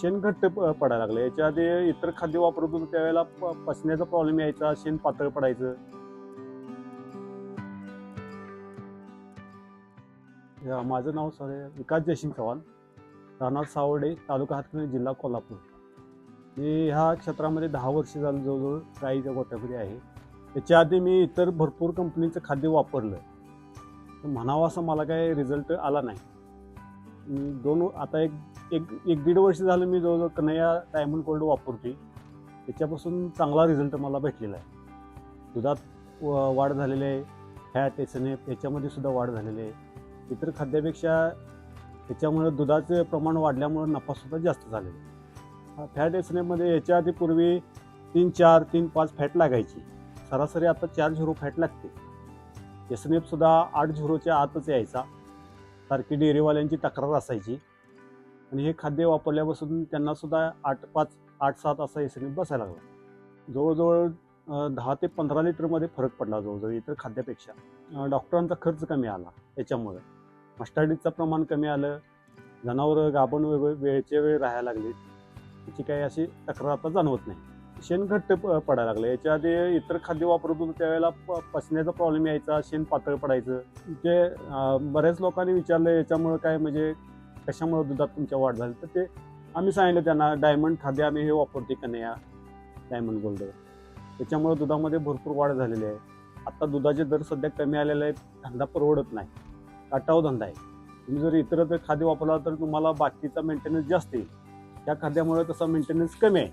शेण घट्ट प- पडायला लागलं. याच्या आधी इतर खाद्य वापरत होतो त्यावेळेला प- पचण्याचा प्रॉब्लेम यायचा शेण पातळ पडायचं. या, माझं नाव सर विकास जयसिंग चव्हाण. राहणार सावर्डे तालुका हातकर्णी जिल्हा कोल्हापूर. मी ह्या क्षेत्रामध्ये दहा वर्ष झालं जवळजवळ गाईच्या गोट्यामध्ये आहे. त्याच्या आधी मी इतर भरपूर कंपनीचं खाद्य वापरलं. तर म्हणावं असं मला काय रिझल्ट आला नाही. दोन आता एक एक एक दीड वर्ष झालं मी जवळजवळ कन्हैया डायमंड गोल्ड वापरते त्याच्यापासून चांगला रिझल्ट मला भेटलेला आहे. दुधात व- वाढ झालेली आहे. फॅट एसने याच्यामध्ये सुद्धा वाढ झालेली आहे. इतर खाद्यापेक्षा त्याच्यामुळे दुधाचं प्रमाण वाढल्यामुळे नफासुद्धा जास्त झालेला आहे. फॅट एसनेमध्ये याच्या आधी पूर्वी तीन चार तीन पाच फॅट लागायची. सरासरी आता चार झिरो फॅट लागते. एसनेप एफसुद्धा आठ झिरोच्या आतच यायचा. सारखी डेअरीवाल्यांची तक्रार असायची. आणि हे खाद्य वापरल्यापासून त्यांना सुद्धा आठ पाच आठ सात असा एसनेप बसायला लागला. जवळजवळ दहा ते पंधरा लिटरमध्ये फरक पडला जवळजवळ इतर खाद्यापेक्षा. डॉक्टरांचा खर्च कमी आला याच्यामुळे. मस्टार्डीचं प्रमाण कमी आलं. जनावरं गाभण वेळ वेळचे वेळ राहायला लागली. त्याची काही अशी तक्रार आता जाणवत नाही. शेण घट्ट प- पडायला लागलं. याच्या आधी इतर खाद्य वापरत होतो त्यावेळेला प- पचण्याचा प्रॉब्लेम यायचा शेण पातळ पडायचं. ते बऱ्याच लोकांनी विचारलं याच्यामुळं काय म्हणजे कशामुळे दुधात तुमच्या वाढ झाली? तर ते आम्ही सांगितलं त्यांना डायमंड खाद्य आम्ही हे वापरते कन्हैया डायमंड गोल्ड? त्याच्यामुळे दुधामध्ये भरपूर वाढ झालेली आहे. आता दुधाचे दर सध्या कमी आलेले आहेत. धंदा परवडत नाही. काटाव धंदा आहे. तुम्ही जर इतर जर खाद्य वापरला तर तुम्हाला बाकीचा मेंटेनन्स जास्त येईल. त्या खाद्यामुळे तसा मेंटेनन्स कमी आहे.